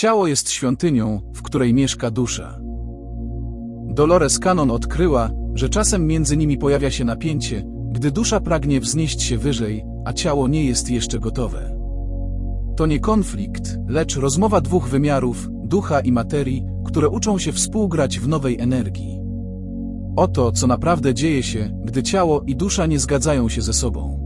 Ciało jest świątynią, w której mieszka dusza. Dolores Cannon odkryła, że czasem między nimi pojawia się napięcie, gdy dusza pragnie wznieść się wyżej, a ciało nie jest jeszcze gotowe. To nie konflikt, lecz rozmowa dwóch wymiarów, ducha i materii, które uczą się współgrać w nowej energii. Oto, co naprawdę dzieje się, gdy ciało i dusza nie zgadzają się ze sobą.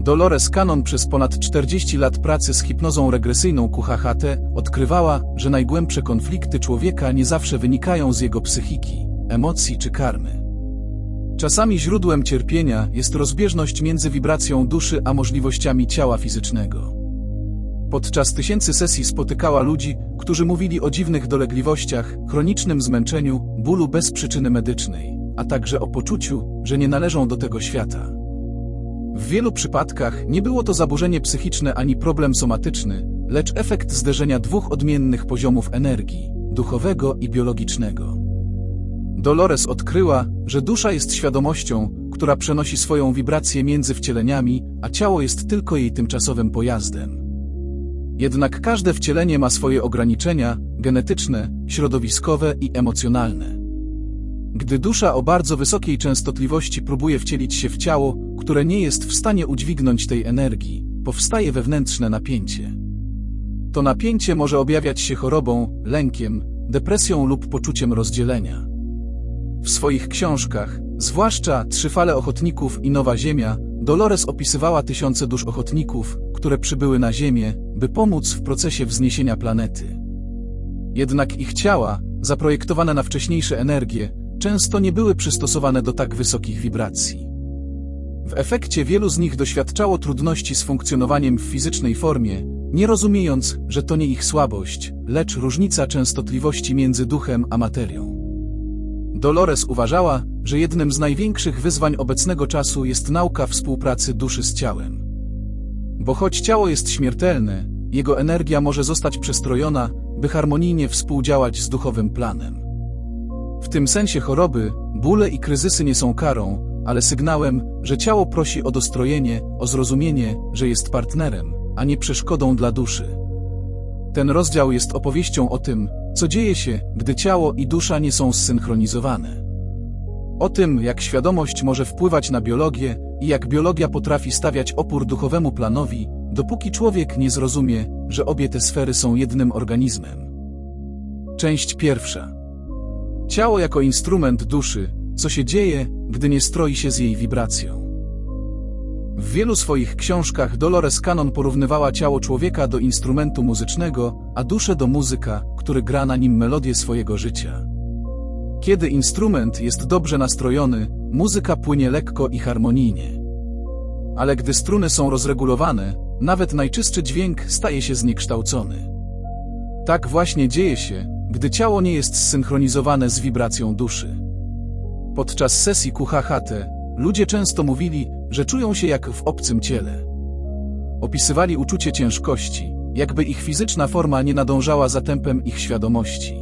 Dolores Cannon przez ponad 40 lat pracy z hipnozą regresyjną QHHT odkrywała, że najgłębsze konflikty człowieka nie zawsze wynikają z jego psychiki, emocji czy karmy. Czasami źródłem cierpienia jest rozbieżność między wibracją duszy a możliwościami ciała fizycznego. Podczas tysięcy sesji spotykała ludzi, którzy mówili o dziwnych dolegliwościach, chronicznym zmęczeniu, bólu bez przyczyny medycznej, a także o poczuciu, że nie należą do tego świata. W wielu przypadkach nie było to zaburzenie psychiczne ani problem somatyczny, lecz efekt zderzenia dwóch odmiennych poziomów energii duchowego i biologicznego. Dolores odkryła, że dusza jest świadomością, która przenosi swoją wibrację między wcieleniami, a ciało jest tylko jej tymczasowym pojazdem. Jednak każde wcielenie ma swoje ograniczenia genetyczne, środowiskowe i emocjonalne. Gdy dusza o bardzo wysokiej częstotliwości próbuje wcielić się w ciało, które nie jest w stanie udźwignąć tej energii, powstaje wewnętrzne napięcie. To napięcie może objawiać się chorobą, lękiem, depresją lub poczuciem rozdzielenia. W swoich książkach, zwłaszcza Trzy fale ochotników i Nowa Ziemia, Dolores opisywała tysiące dusz ochotników, które przybyły na Ziemię, by pomóc w procesie wzniesienia planety. Jednak ich ciała, zaprojektowane na wcześniejsze energie, często nie były przystosowane do tak wysokich wibracji. W efekcie wielu z nich doświadczało trudności z funkcjonowaniem w fizycznej formie, nie rozumiejąc, że to nie ich słabość, lecz różnica częstotliwości między duchem a materią. Dolores uważała, że jednym z największych wyzwań obecnego czasu jest nauka współpracy duszy z ciałem. Bo choć ciało jest śmiertelne, jego energia może zostać przestrojona, by harmonijnie współdziałać z duchowym planem. W tym sensie choroby, bóle i kryzysy nie są karą, ale sygnałem, że ciało prosi o dostrojenie, o zrozumienie, że jest partnerem, a nie przeszkodą dla duszy. Ten rozdział jest opowieścią o tym, co dzieje się, gdy ciało i dusza nie są zsynchronizowane. O tym, jak świadomość może wpływać na biologię i jak biologia potrafi stawiać opór duchowemu planowi, dopóki człowiek nie zrozumie, że obie te sfery są jednym organizmem. Część pierwsza. Ciało jako instrument duszy, co się dzieje, gdy nie stroi się z jej wibracją. W wielu swoich książkach Dolores Cannon porównywała ciało człowieka do instrumentu muzycznego, a duszę do muzyka, który gra na nim melodię swojego życia. Kiedy instrument jest dobrze nastrojony, muzyka płynie lekko i harmonijnie. Ale gdy struny są rozregulowane, nawet najczystszy dźwięk staje się zniekształcony. Tak właśnie dzieje się, gdy ciało nie jest zsynchronizowane z wibracją duszy. Podczas sesji QHHT ludzie często mówili, że czują się jak w obcym ciele. Opisywali uczucie ciężkości, jakby ich fizyczna forma nie nadążała za tempem ich świadomości.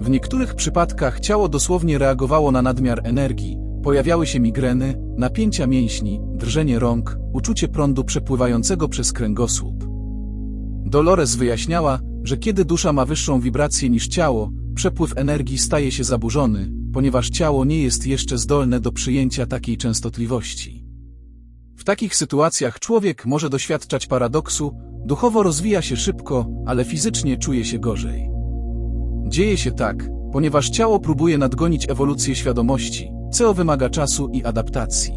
W niektórych przypadkach ciało dosłownie reagowało na nadmiar energii, pojawiały się migreny, napięcia mięśni, drżenie rąk, uczucie prądu przepływającego przez kręgosłup. Dolores wyjaśniała, że kiedy dusza ma wyższą wibrację niż ciało, przepływ energii staje się zaburzony, ponieważ ciało nie jest jeszcze zdolne do przyjęcia takiej częstotliwości. W takich sytuacjach człowiek może doświadczać paradoksu, duchowo rozwija się szybko, ale fizycznie czuje się gorzej. Dzieje się tak, ponieważ ciało próbuje nadgonić ewolucję świadomości, co wymaga czasu i adaptacji.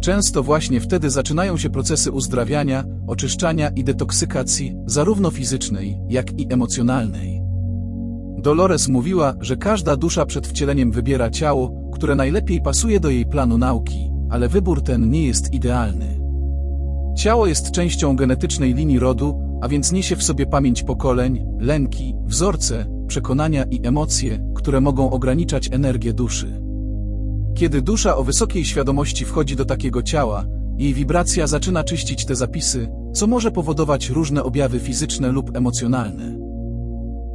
Często właśnie wtedy zaczynają się procesy uzdrawiania, oczyszczania i detoksykacji, zarówno fizycznej, jak i emocjonalnej. Dolores mówiła, że każda dusza przed wcieleniem wybiera ciało, które najlepiej pasuje do jej planu nauki, ale wybór ten nie jest idealny. Ciało jest częścią genetycznej linii rodu, a więc niesie w sobie pamięć pokoleń, lęki, wzorce, przekonania i emocje, które mogą ograniczać energię duszy. Kiedy dusza o wysokiej świadomości wchodzi do takiego ciała, jej wibracja zaczyna czyścić te zapisy, co może powodować różne objawy fizyczne lub emocjonalne.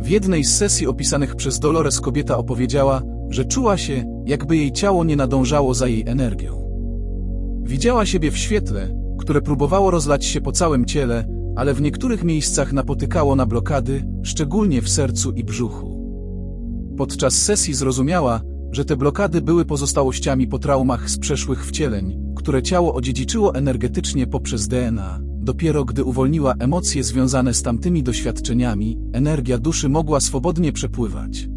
W jednej z sesji opisanych przez Dolores kobieta opowiedziała, że czuła się, jakby jej ciało nie nadążało za jej energią. Widziała siebie w świetle, które próbowało rozlać się po całym ciele, ale w niektórych miejscach napotykało na blokady, szczególnie w sercu i brzuchu. Podczas sesji zrozumiała, że te blokady były pozostałościami po traumach z przeszłych wcieleń, które ciało odziedziczyło energetycznie poprzez DNA. Dopiero gdy uwolniła emocje związane z tamtymi doświadczeniami, energia duszy mogła swobodnie przepływać.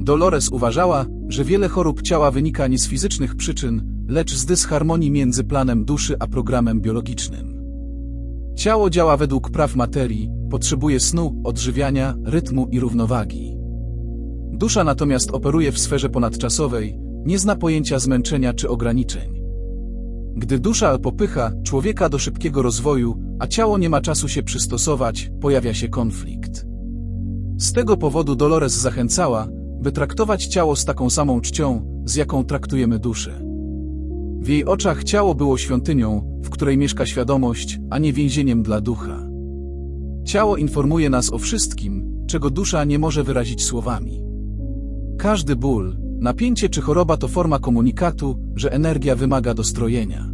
Dolores uważała, że wiele chorób ciała wynika nie z fizycznych przyczyn, lecz z dysharmonii między planem duszy a programem biologicznym. Ciało działa według praw materii, potrzebuje snu, odżywiania, rytmu i równowagi. Dusza natomiast operuje w sferze ponadczasowej, nie zna pojęcia zmęczenia czy ograniczeń. Gdy dusza popycha człowieka do szybkiego rozwoju, a ciało nie ma czasu się przystosować, pojawia się konflikt. Z tego powodu Dolores zachęcała, by traktować ciało z taką samą czcią, z jaką traktujemy duszę. W jej oczach ciało było świątynią, w której mieszka świadomość, a nie więzieniem dla ducha. Ciało informuje nas o wszystkim, czego dusza nie może wyrazić słowami. Każdy ból, napięcie czy choroba to forma komunikatu, że energia wymaga dostrojenia.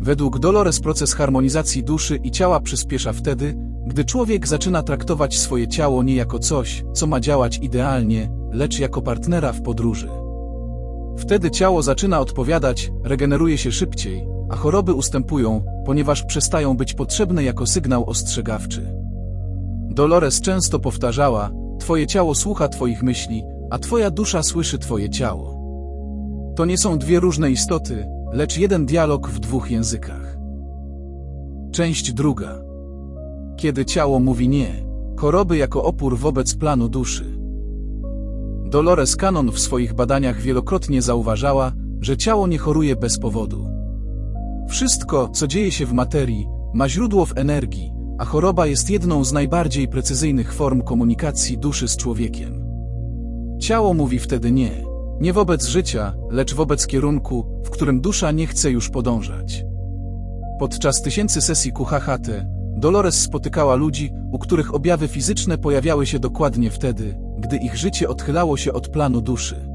Według Dolores proces harmonizacji duszy i ciała przyspiesza wtedy, gdy człowiek zaczyna traktować swoje ciało nie jako coś, co ma działać idealnie, lecz jako partnera w podróży. Wtedy ciało zaczyna odpowiadać, regeneruje się szybciej, a choroby ustępują, ponieważ przestają być potrzebne jako sygnał ostrzegawczy. Dolores często powtarzała: Twoje ciało słucha Twoich myśli, a Twoja dusza słyszy Twoje ciało. To nie są dwie różne istoty, lecz jeden dialog w dwóch językach. Część druga. Kiedy ciało mówi nie, choroby jako opór wobec planu duszy. Dolores Cannon w swoich badaniach wielokrotnie zauważała, że ciało nie choruje bez powodu. Wszystko, co dzieje się w materii, ma źródło w energii, a choroba jest jedną z najbardziej precyzyjnych form komunikacji duszy z człowiekiem. Ciało mówi wtedy nie, nie wobec życia, lecz wobec kierunku, w którym dusza nie chce już podążać. Podczas tysięcy sesji QHHT, Dolores spotykała ludzi, u których objawy fizyczne pojawiały się dokładnie wtedy, gdy ich życie odchylało się od planu duszy.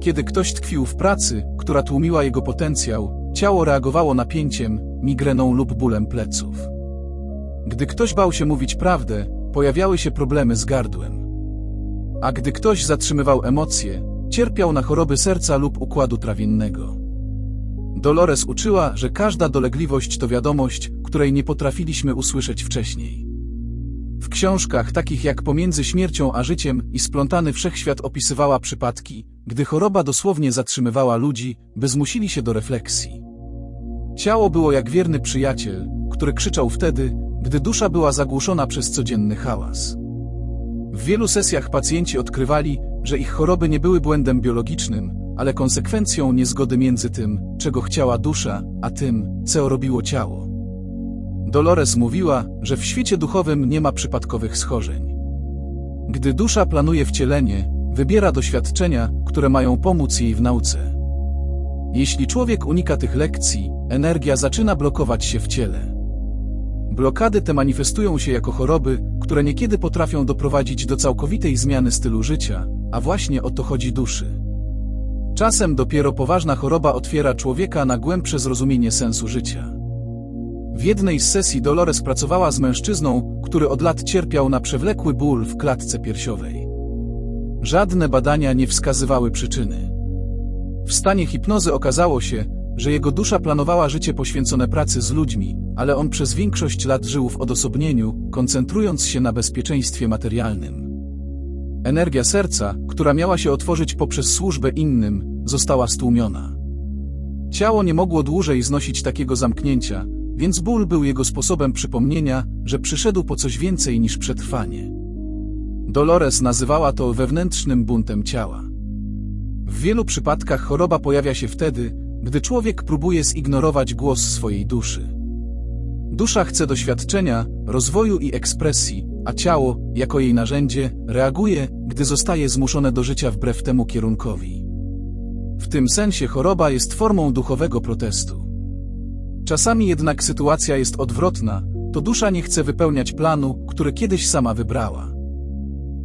Kiedy ktoś tkwił w pracy, która tłumiła jego potencjał, ciało reagowało napięciem, migreną lub bólem pleców. Gdy ktoś bał się mówić prawdę, pojawiały się problemy z gardłem. A gdy ktoś zatrzymywał emocje, cierpiał na choroby serca lub układu trawiennego. Dolores uczyła, że każda dolegliwość to wiadomość, której nie potrafiliśmy usłyszeć wcześniej. W książkach takich jak Pomiędzy śmiercią a życiem i Splątany Wszechświat opisywała przypadki, gdy choroba dosłownie zatrzymywała ludzi, by zmusili się do refleksji. Ciało było jak wierny przyjaciel, który krzyczał wtedy, gdy dusza była zagłuszona przez codzienny hałas. W wielu sesjach pacjenci odkrywali, że ich choroby nie były błędem biologicznym, ale konsekwencją niezgody między tym, czego chciała dusza, a tym, co robiło ciało. Dolores mówiła, że w świecie duchowym nie ma przypadkowych schorzeń. Gdy dusza planuje wcielenie, wybiera doświadczenia, które mają pomóc jej w nauce. Jeśli człowiek unika tych lekcji, energia zaczyna blokować się w ciele. Blokady te manifestują się jako choroby, które niekiedy potrafią doprowadzić do całkowitej zmiany stylu życia, a właśnie o to chodzi duszy. Czasem dopiero poważna choroba otwiera człowieka na głębsze zrozumienie sensu życia. W jednej z sesji Dolores pracowała z mężczyzną, który od lat cierpiał na przewlekły ból w klatce piersiowej. Żadne badania nie wskazywały przyczyny. W stanie hipnozy okazało się, że jego dusza planowała życie poświęcone pracy z ludźmi, ale on przez większość lat żył w odosobnieniu, koncentrując się na bezpieczeństwie materialnym. Energia serca, która miała się otworzyć poprzez służbę innym, została stłumiona. Ciało nie mogło dłużej znosić takiego zamknięcia, więc ból był jego sposobem przypomnienia, że przyszedł po coś więcej niż przetrwanie. Dolores nazywała to wewnętrznym buntem ciała. W wielu przypadkach choroba pojawia się wtedy, gdy człowiek próbuje zignorować głos swojej duszy. Dusza chce doświadczenia, rozwoju i ekspresji, a ciało, jako jej narzędzie, reaguje, gdy zostaje zmuszone do życia wbrew temu kierunkowi. W tym sensie choroba jest formą duchowego protestu. Czasami jednak sytuacja jest odwrotna, to dusza nie chce wypełniać planu, który kiedyś sama wybrała.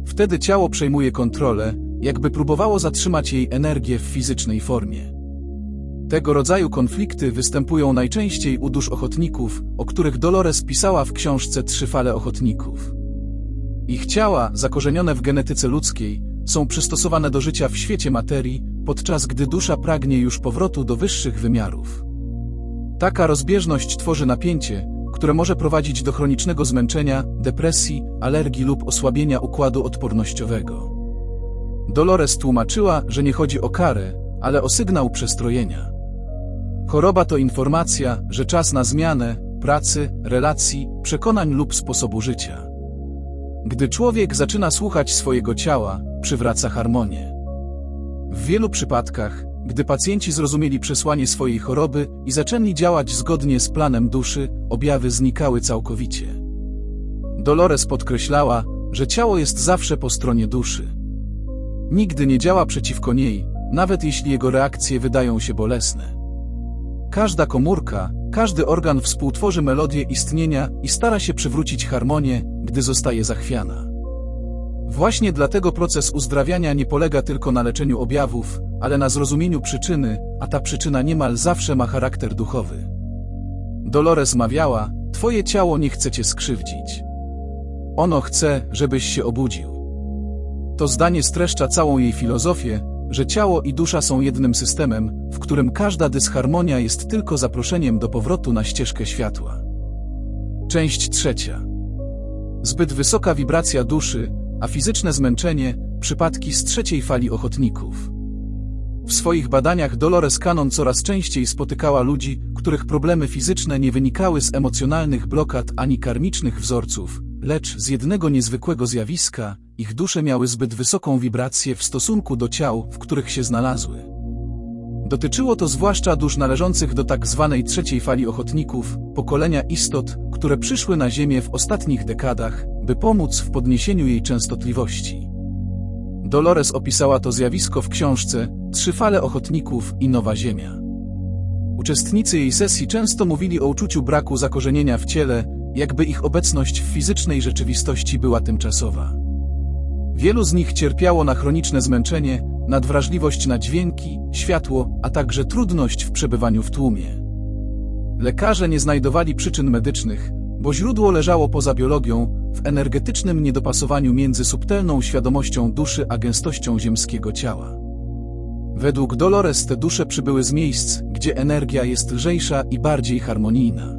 Wtedy ciało przejmuje kontrolę, jakby próbowało zatrzymać jej energię w fizycznej formie. Tego rodzaju konflikty występują najczęściej u dusz ochotników, o których Dolores pisała w książce Trzy fale ochotników. Ich ciała, zakorzenione w genetyce ludzkiej, są przystosowane do życia w świecie materii, podczas gdy dusza pragnie już powrotu do wyższych wymiarów. Taka rozbieżność tworzy napięcie, które może prowadzić do chronicznego zmęczenia, depresji, alergii lub osłabienia układu odpornościowego. Dolores tłumaczyła, że nie chodzi o karę, ale o sygnał przestrojenia. Choroba to informacja, że czas na zmianę pracy, relacji, przekonań lub sposobu życia. Gdy człowiek zaczyna słuchać swojego ciała, przywraca harmonię. W wielu przypadkach, gdy pacjenci zrozumieli przesłanie swojej choroby i zaczęli działać zgodnie z planem duszy, objawy znikały całkowicie. Dolores podkreślała, że ciało jest zawsze po stronie duszy. Nigdy nie działa przeciwko niej, nawet jeśli jego reakcje wydają się bolesne. Każda komórka, każdy organ współtworzy melodię istnienia i stara się przywrócić harmonię, gdy zostaje zachwiana. Właśnie dlatego proces uzdrawiania nie polega tylko na leczeniu objawów, ale na zrozumieniu przyczyny, a ta przyczyna niemal zawsze ma charakter duchowy. Dolores mawiała, twoje ciało nie chce cię skrzywdzić. Ono chce, żebyś się obudził. To zdanie streszcza całą jej filozofię, że ciało i dusza są jednym systemem, w którym każda dysharmonia jest tylko zaproszeniem do powrotu na ścieżkę światła. Część trzecia. Zbyt wysoka wibracja duszy, a fizyczne zmęczenie, przypadki z trzeciej fali ochotników. W swoich badaniach Dolores Cannon coraz częściej spotykała ludzi, których problemy fizyczne nie wynikały z emocjonalnych blokad ani karmicznych wzorców, lecz z jednego niezwykłego zjawiska, ich dusze miały zbyt wysoką wibrację w stosunku do ciał, w których się znalazły. Dotyczyło to zwłaszcza dusz należących do tak zwanej trzeciej fali ochotników, pokolenia istot, które przyszły na Ziemię w ostatnich dekadach, by pomóc w podniesieniu jej częstotliwości. Dolores opisała to zjawisko w książce Trzy fale ochotników i Nowa Ziemia. Uczestnicy jej sesji często mówili o uczuciu braku zakorzenienia w ciele, jakby ich obecność w fizycznej rzeczywistości była tymczasowa. Wielu z nich cierpiało na chroniczne zmęczenie, nadwrażliwość na dźwięki, światło, a także trudność w przebywaniu w tłumie. Lekarze nie znajdowali przyczyn medycznych, bo źródło leżało poza biologią, w energetycznym niedopasowaniu między subtelną świadomością duszy a gęstością ziemskiego ciała. Według Dolores te dusze przybyły z miejsc, gdzie energia jest lżejsza i bardziej harmonijna.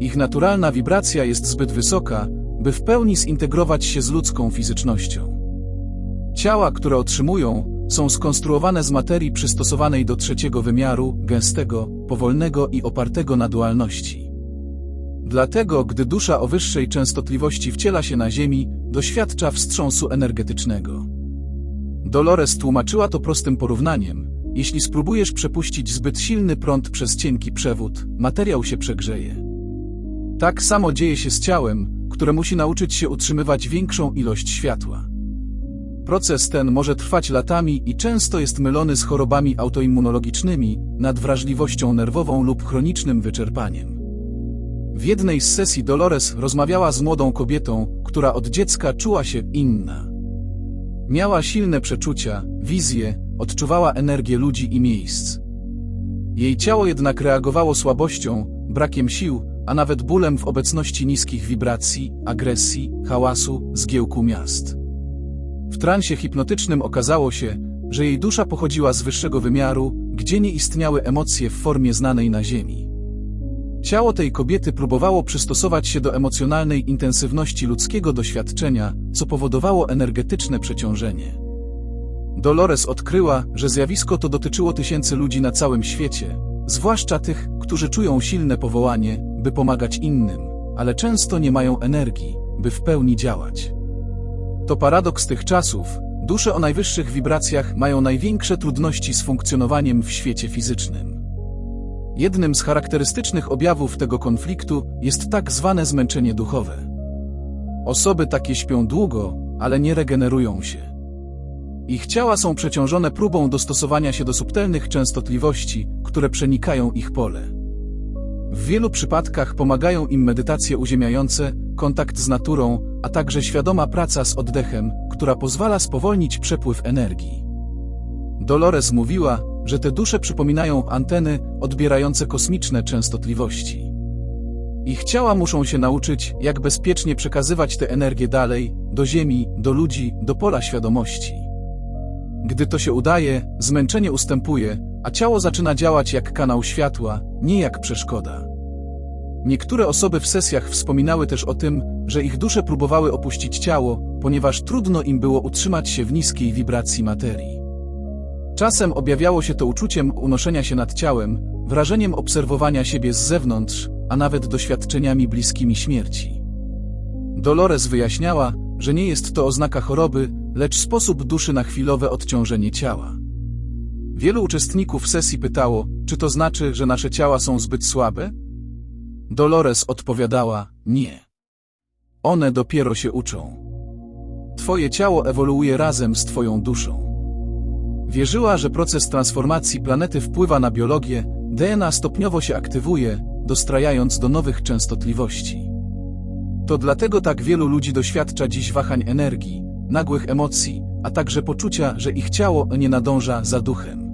Ich naturalna wibracja jest zbyt wysoka, by w pełni zintegrować się z ludzką fizycznością. Ciała, które otrzymują, są skonstruowane z materii przystosowanej do trzeciego wymiaru, gęstego, powolnego i opartego na dualności. Dlatego, gdy dusza o wyższej częstotliwości wciela się na Ziemi, doświadcza wstrząsu energetycznego. Dolores tłumaczyła to prostym porównaniem. Jeśli spróbujesz przepuścić zbyt silny prąd przez cienki przewód, materiał się przegrzeje. Tak samo dzieje się z ciałem, które musi nauczyć się utrzymywać większą ilość światła. Proces ten może trwać latami i często jest mylony z chorobami autoimmunologicznymi, nadwrażliwością nerwową lub chronicznym wyczerpaniem. W jednej z sesji Dolores rozmawiała z młodą kobietą, która od dziecka czuła się inna. Miała silne przeczucia, wizje, odczuwała energię ludzi i miejsc. Jej ciało jednak reagowało słabością, brakiem sił, a nawet bólem w obecności niskich wibracji, agresji, hałasu, zgiełku miast. W transie hipnotycznym okazało się, że jej dusza pochodziła z wyższego wymiaru, gdzie nie istniały emocje w formie znanej na Ziemi. Ciało tej kobiety próbowało przystosować się do emocjonalnej intensywności ludzkiego doświadczenia, co powodowało energetyczne przeciążenie. Dolores odkryła, że zjawisko to dotyczyło tysięcy ludzi na całym świecie, zwłaszcza tych, którzy czują silne powołanie, by pomagać innym, ale często nie mają energii, by w pełni działać. To paradoks tych czasów, dusze o najwyższych wibracjach mają największe trudności z funkcjonowaniem w świecie fizycznym. Jednym z charakterystycznych objawów tego konfliktu jest tak zwane zmęczenie duchowe. Osoby takie śpią długo, ale nie regenerują się. Ich ciała są przeciążone próbą dostosowania się do subtelnych częstotliwości, które przenikają ich pole. W wielu przypadkach pomagają im medytacje uziemiające, kontakt z naturą, a także świadoma praca z oddechem, która pozwala spowolnić przepływ energii. Dolores mówiła, że te dusze przypominają anteny odbierające kosmiczne częstotliwości. Ich ciała muszą się nauczyć, jak bezpiecznie przekazywać tę energię dalej, do Ziemi, do ludzi, do pola świadomości. Gdy to się udaje, zmęczenie ustępuje, a ciało zaczyna działać jak kanał światła, nie jak przeszkoda. Niektóre osoby w sesjach wspominały też o tym, że ich dusze próbowały opuścić ciało, ponieważ trudno im było utrzymać się w niskiej wibracji materii. Czasem objawiało się to uczuciem unoszenia się nad ciałem, wrażeniem obserwowania siebie z zewnątrz, a nawet doświadczeniami bliskimi śmierci. Dolores wyjaśniała, że nie jest to oznaka choroby, lecz sposób duszy na chwilowe odciążenie ciała. Wielu uczestników sesji pytało, czy to znaczy, że nasze ciała są zbyt słabe? Dolores odpowiadała, nie. One dopiero się uczą. Twoje ciało ewoluuje razem z Twoją duszą. Wierzyła, że proces transformacji planety wpływa na biologię, DNA stopniowo się aktywuje, dostrajając do nowych częstotliwości. To dlatego tak wielu ludzi doświadcza dziś wahań energii, nagłych emocji, a także poczucia, że ich ciało nie nadąża za duchem.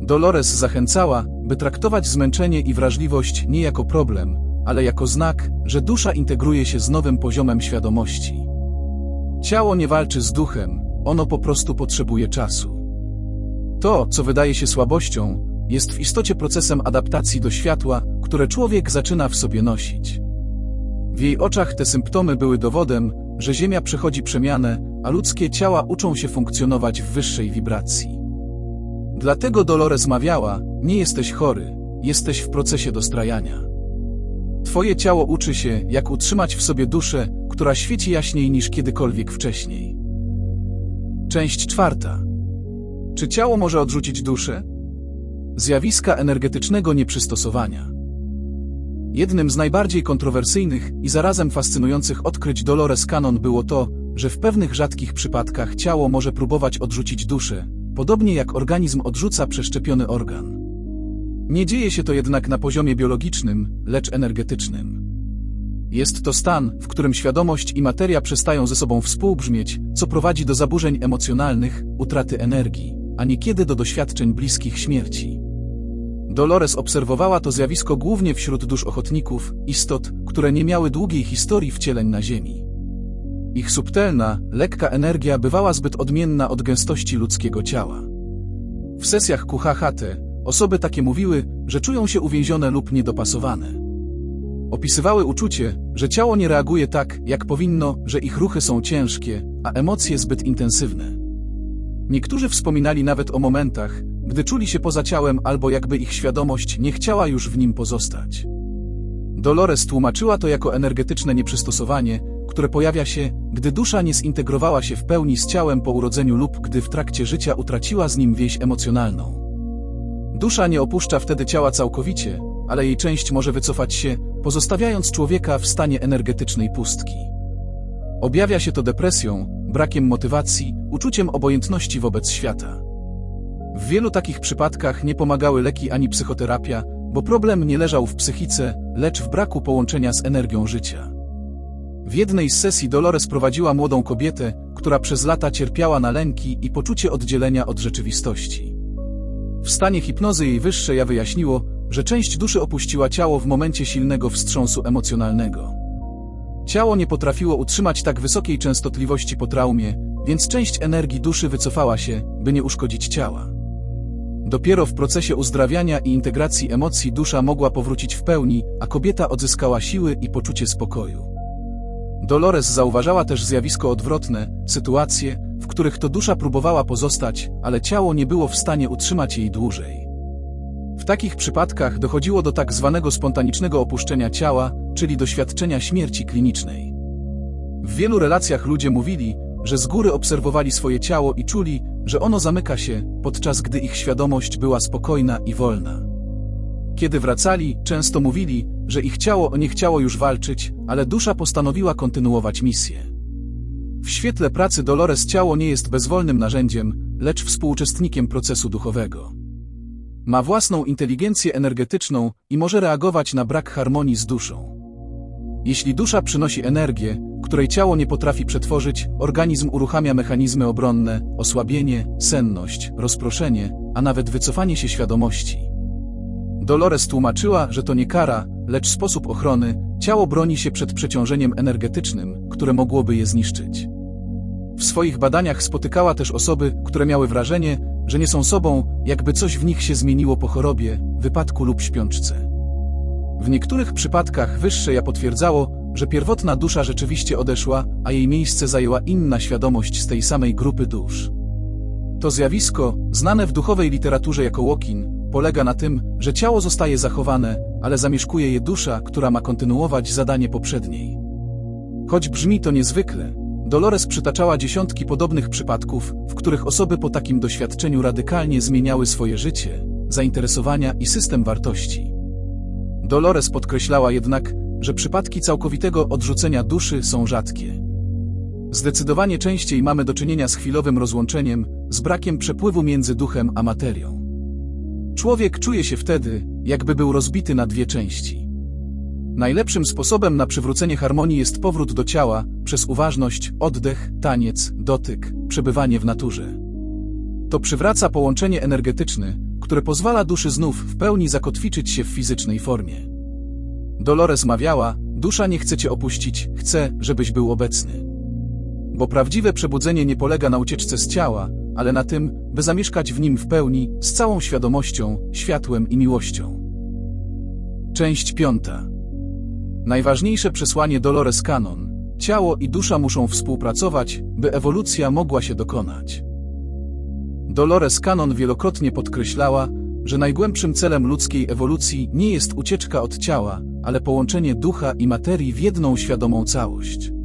Dolores zachęcała, by traktować zmęczenie i wrażliwość nie jako problem, ale jako znak, że dusza integruje się z nowym poziomem świadomości. Ciało nie walczy z duchem, ono po prostu potrzebuje czasu. To, co wydaje się słabością, jest w istocie procesem adaptacji do światła, które człowiek zaczyna w sobie nosić. W jej oczach te symptomy były dowodem, że Ziemia przechodzi przemianę, a ludzkie ciała uczą się funkcjonować w wyższej wibracji. Dlatego Dolores mawiała, nie jesteś chory, jesteś w procesie dostrajania. Twoje ciało uczy się, jak utrzymać w sobie duszę, która świeci jaśniej niż kiedykolwiek wcześniej. Część czwarta. Czy ciało może odrzucić duszę? Zjawiska energetycznego nieprzystosowania. Jednym z najbardziej kontrowersyjnych i zarazem fascynujących odkryć Dolores Cannon było to, że w pewnych rzadkich przypadkach ciało może próbować odrzucić duszę, podobnie jak organizm odrzuca przeszczepiony organ. Nie dzieje się to jednak na poziomie biologicznym, lecz energetycznym. Jest to stan, w którym świadomość i materia przestają ze sobą współbrzmieć, co prowadzi do zaburzeń emocjonalnych, utraty energii, a niekiedy do doświadczeń bliskich śmierci. Dolores obserwowała to zjawisko głównie wśród dusz ochotników, istot, które nie miały długiej historii wcieleń na Ziemi. Ich subtelna, lekka energia bywała zbyt odmienna od gęstości ludzkiego ciała. W sesjach QHHT osoby takie mówiły, że czują się uwięzione lub niedopasowane. Opisywały uczucie, że ciało nie reaguje tak, jak powinno, że ich ruchy są ciężkie, a emocje zbyt intensywne. Niektórzy wspominali nawet o momentach, gdy czuli się poza ciałem albo jakby ich świadomość nie chciała już w nim pozostać. Dolores tłumaczyła to jako energetyczne nieprzystosowanie, które pojawia się, gdy dusza nie zintegrowała się w pełni z ciałem po urodzeniu lub gdy w trakcie życia utraciła z nim więź emocjonalną. Dusza nie opuszcza wtedy ciała całkowicie, ale jej część może wycofać się, pozostawiając człowieka w stanie energetycznej pustki. Objawia się to depresją, brakiem motywacji, uczuciem obojętności wobec świata. W wielu takich przypadkach nie pomagały leki ani psychoterapia, bo problem nie leżał w psychice, lecz w braku połączenia z energią życia. W jednej z sesji Dolores prowadziła młodą kobietę, która przez lata cierpiała na lęki i poczucie oddzielenia od rzeczywistości. W stanie hipnozy jej wyższe ja wyjaśniło, że część duszy opuściła ciało w momencie silnego wstrząsu emocjonalnego. Ciało nie potrafiło utrzymać tak wysokiej częstotliwości po traumie, więc część energii duszy wycofała się, by nie uszkodzić ciała. Dopiero w procesie uzdrawiania i integracji emocji dusza mogła powrócić w pełni, a kobieta odzyskała siły i poczucie spokoju. Dolores zauważała też zjawisko odwrotne, sytuacje, w których to dusza próbowała pozostać, ale ciało nie było w stanie utrzymać jej dłużej. W takich przypadkach dochodziło do tak zwanego spontanicznego opuszczenia ciała, czyli doświadczenia śmierci klinicznej. W wielu relacjach ludzie mówili, że z góry obserwowali swoje ciało i czuli, że ono zamyka się, podczas gdy ich świadomość była spokojna i wolna. Kiedy wracali, często mówili, że ich ciało nie chciało już walczyć, ale dusza postanowiła kontynuować misję. W świetle pracy Dolores ciało nie jest bezwolnym narzędziem, lecz współuczestnikiem procesu duchowego. Ma własną inteligencję energetyczną i może reagować na brak harmonii z duszą. Jeśli dusza przynosi energię, której ciało nie potrafi przetworzyć, organizm uruchamia mechanizmy obronne, osłabienie, senność, rozproszenie, a nawet wycofanie się świadomości. Dolores tłumaczyła, że to nie kara, lecz sposób ochrony, ciało broni się przed przeciążeniem energetycznym, które mogłoby je zniszczyć. W swoich badaniach spotykała też osoby, które miały wrażenie, że nie są sobą, jakby coś w nich się zmieniło po chorobie, wypadku lub śpiączce. W niektórych przypadkach wyższe ja potwierdzało, że pierwotna dusza rzeczywiście odeszła, a jej miejsce zajęła inna świadomość z tej samej grupy dusz. To zjawisko, znane w duchowej literaturze jako łokin, polega na tym, że ciało zostaje zachowane, ale zamieszkuje je dusza, która ma kontynuować zadanie poprzedniej. Choć brzmi to niezwykle, Dolores przytaczała dziesiątki podobnych przypadków, w których osoby po takim doświadczeniu radykalnie zmieniały swoje życie, zainteresowania i system wartości. Dolores podkreślała jednak, że przypadki całkowitego odrzucenia duszy są rzadkie. Zdecydowanie częściej mamy do czynienia z chwilowym rozłączeniem, z brakiem przepływu między duchem a materią. Człowiek czuje się wtedy, jakby był rozbity na dwie części. Najlepszym sposobem na przywrócenie harmonii jest powrót do ciała przez uważność, oddech, taniec, dotyk, przebywanie w naturze. To przywraca połączenie energetyczne, które pozwala duszy znów w pełni zakotwiczyć się w fizycznej formie. Dolores mawiała, dusza nie chce cię opuścić, chce, żebyś był obecny. Bo prawdziwe przebudzenie nie polega na ucieczce z ciała, ale na tym, by zamieszkać w nim w pełni, z całą świadomością, światłem i miłością. Część piąta. Najważniejsze przesłanie Dolores Cannon. Ciało i dusza muszą współpracować, by ewolucja mogła się dokonać. Dolores Cannon wielokrotnie podkreślała, że najgłębszym celem ludzkiej ewolucji nie jest ucieczka od ciała, ale połączenie ducha i materii w jedną świadomą całość.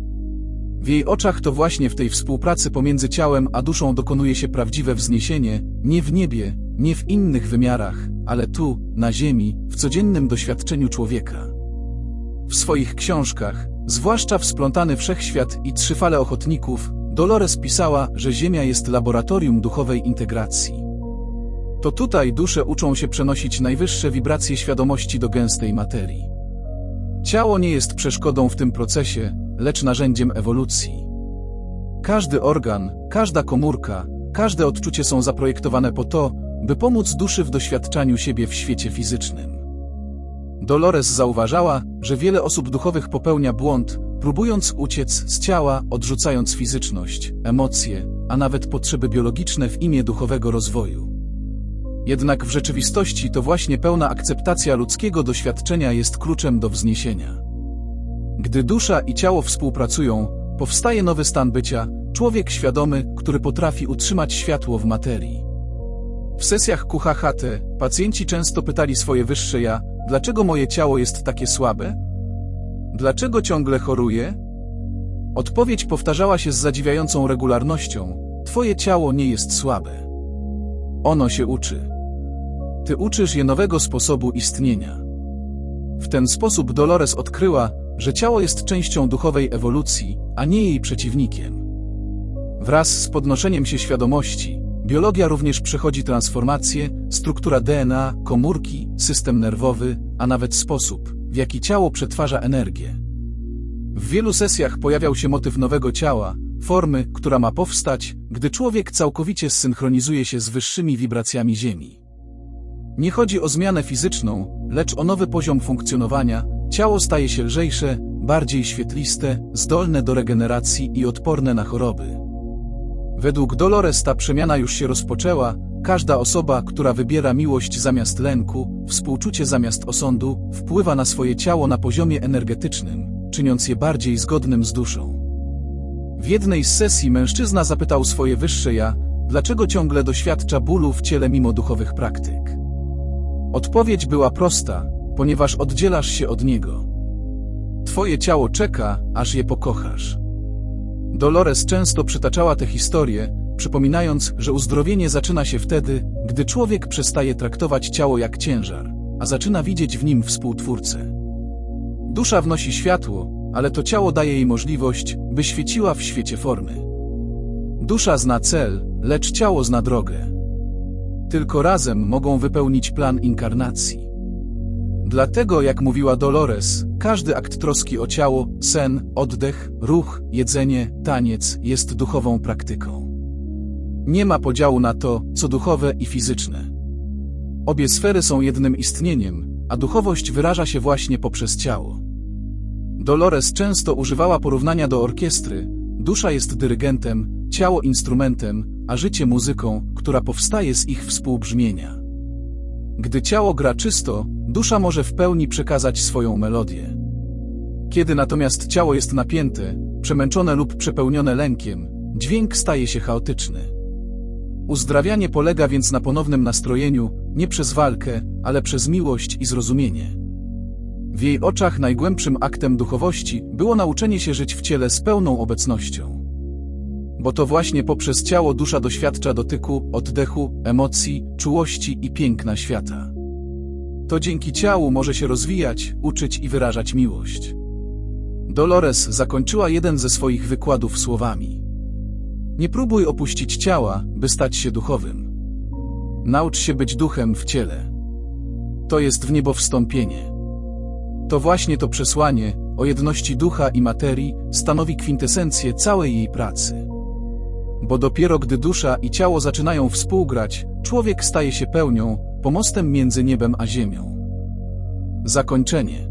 W jej oczach to właśnie w tej współpracy pomiędzy ciałem a duszą dokonuje się prawdziwe wzniesienie, nie w niebie, nie w innych wymiarach, ale tu, na ziemi, w codziennym doświadczeniu człowieka. W swoich książkach, zwłaszcza w Splątany Wszechświat i Trzyfale Ochotników, Dolores pisała, że Ziemia jest laboratorium duchowej integracji. To tutaj dusze uczą się przenosić najwyższe wibracje świadomości do gęstej materii. Ciało nie jest przeszkodą w tym procesie, lecz narzędziem ewolucji. Każdy organ, każda komórka, każde odczucie są zaprojektowane po to, by pomóc duszy w doświadczaniu siebie w świecie fizycznym. Dolores zauważała, że wiele osób duchowych popełnia błąd, próbując uciec z ciała, odrzucając fizyczność, emocje, a nawet potrzeby biologiczne w imię duchowego rozwoju. Jednak w rzeczywistości to właśnie pełna akceptacja ludzkiego doświadczenia jest kluczem do wzniesienia. Gdy dusza i ciało współpracują, powstaje nowy stan bycia, człowiek świadomy, który potrafi utrzymać światło w materii. W sesjach QHHT pacjenci często pytali swoje wyższe ja, dlaczego moje ciało jest takie słabe? Dlaczego ciągle choruję? Odpowiedź powtarzała się z zadziwiającą regularnością: Twoje ciało nie jest słabe. Ono się uczy. Ty uczysz je nowego sposobu istnienia. W ten sposób Dolores odkryła, że ciało jest częścią duchowej ewolucji, a nie jej przeciwnikiem. Wraz z podnoszeniem się świadomości, biologia również przechodzi transformację, struktura DNA, komórki, system nerwowy, a nawet sposób, w jaki ciało przetwarza energię. W wielu sesjach pojawiał się motyw nowego ciała, formy, która ma powstać, gdy człowiek całkowicie zsynchronizuje się z wyższymi wibracjami Ziemi. Nie chodzi o zmianę fizyczną, lecz o nowy poziom funkcjonowania, ciało staje się lżejsze, bardziej świetliste, zdolne do regeneracji i odporne na choroby. Według Dolores ta przemiana już się rozpoczęła, każda osoba, która wybiera miłość zamiast lęku, współczucie zamiast osądu, wpływa na swoje ciało na poziomie energetycznym, czyniąc je bardziej zgodnym z duszą. W jednej z sesji mężczyzna zapytał swoje wyższe ja, dlaczego ciągle doświadcza bólu w ciele mimo duchowych praktyk. Odpowiedź była prosta, ponieważ oddzielasz się od niego. Twoje ciało czeka, aż je pokochasz. Dolores często przytaczała tę historię, przypominając, że uzdrowienie zaczyna się wtedy, gdy człowiek przestaje traktować ciało jak ciężar, a zaczyna widzieć w nim współtwórcę. Dusza wnosi światło, ale to ciało daje jej możliwość, by świeciła w świecie formy. Dusza zna cel, lecz ciało zna drogę. Tylko razem mogą wypełnić plan inkarnacji. Dlatego, jak mówiła Dolores, każdy akt troski o ciało, sen, oddech, ruch, jedzenie, taniec jest duchową praktyką. Nie ma podziału na to, co duchowe i fizyczne. Obie sfery są jednym istnieniem, a duchowość wyraża się właśnie poprzez ciało. Dolores często używała porównania do orkiestry, dusza jest dyrygentem, ciało instrumentem, a życie muzyką, która powstaje z ich współbrzmienia. Gdy ciało gra czysto, dusza może w pełni przekazać swoją melodię. Kiedy natomiast ciało jest napięte, przemęczone lub przepełnione lękiem, dźwięk staje się chaotyczny. Uzdrawianie polega więc na ponownym nastrojeniu, nie przez walkę, ale przez miłość i zrozumienie. W jej oczach najgłębszym aktem duchowości było nauczenie się żyć w ciele z pełną obecnością. Bo to właśnie poprzez ciało dusza doświadcza dotyku, oddechu, emocji, czułości i piękna świata. To dzięki ciału może się rozwijać, uczyć i wyrażać miłość. Dolores zakończyła jeden ze swoich wykładów słowami. Nie próbuj opuścić ciała, by stać się duchowym. Naucz się być duchem w ciele. To jest w niebo wstąpienie. To właśnie to przesłanie o jedności ducha i materii stanowi kwintesencję całej jej pracy. Bo dopiero gdy dusza i ciało zaczynają współgrać, człowiek staje się pełnią, pomostem między niebem a ziemią. Zakończenie.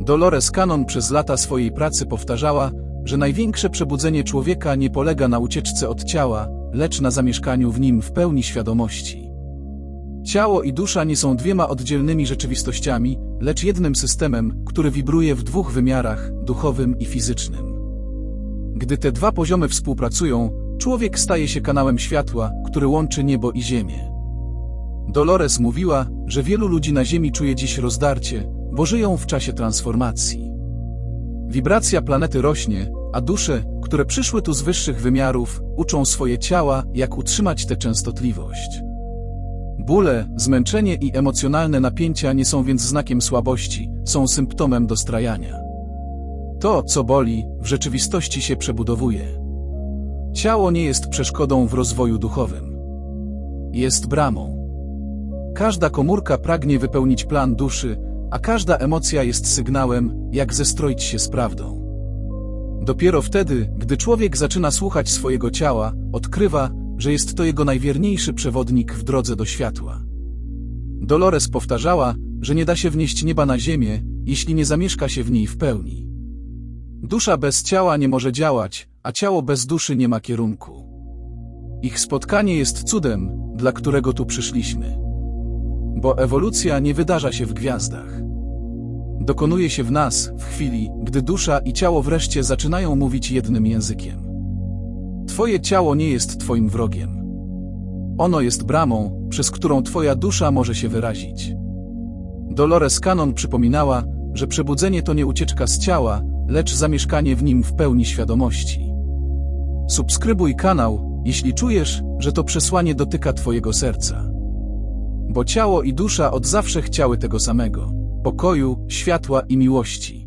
Dolores Cannon przez lata swojej pracy powtarzała, że największe przebudzenie człowieka nie polega na ucieczce od ciała, lecz na zamieszkaniu w nim w pełni świadomości. Ciało i dusza nie są dwiema oddzielnymi rzeczywistościami, lecz jednym systemem, który wibruje w dwóch wymiarach duchowym i fizycznym. Gdy te dwa poziomy współpracują, człowiek staje się kanałem światła, który łączy niebo i ziemię. Dolores mówiła, że wielu ludzi na Ziemi czuje dziś rozdarcie, bo żyją w czasie transformacji. Wibracja planety rośnie, a dusze, które przyszły tu z wyższych wymiarów, uczą swoje ciała, jak utrzymać tę częstotliwość. Bóle, zmęczenie i emocjonalne napięcia nie są więc znakiem słabości, są symptomem dostrajania. To, co boli, w rzeczywistości się przebudowuje. Ciało nie jest przeszkodą w rozwoju duchowym. Jest bramą. Każda komórka pragnie wypełnić plan duszy, a każda emocja jest sygnałem, jak zestroić się z prawdą. Dopiero wtedy, gdy człowiek zaczyna słuchać swojego ciała, odkrywa, że jest to jego najwierniejszy przewodnik w drodze do światła. Dolores powtarzała, że nie da się wnieść nieba na ziemię, jeśli nie zamieszka się w niej w pełni. Dusza bez ciała nie może działać, a ciało bez duszy nie ma kierunku. Ich spotkanie jest cudem, dla którego tu przyszliśmy. Bo ewolucja nie wydarza się w gwiazdach. Dokonuje się w nas, w chwili, gdy dusza i ciało wreszcie zaczynają mówić jednym językiem. Twoje ciało nie jest Twoim wrogiem. Ono jest bramą, przez którą Twoja dusza może się wyrazić. Dolores Cannon przypominała, że przebudzenie to nie ucieczka z ciała, lecz zamieszkanie w nim w pełni świadomości. Subskrybuj kanał, jeśli czujesz, że to przesłanie dotyka Twojego serca. Bo ciało i dusza od zawsze chciały tego samego pokoju, światła i miłości.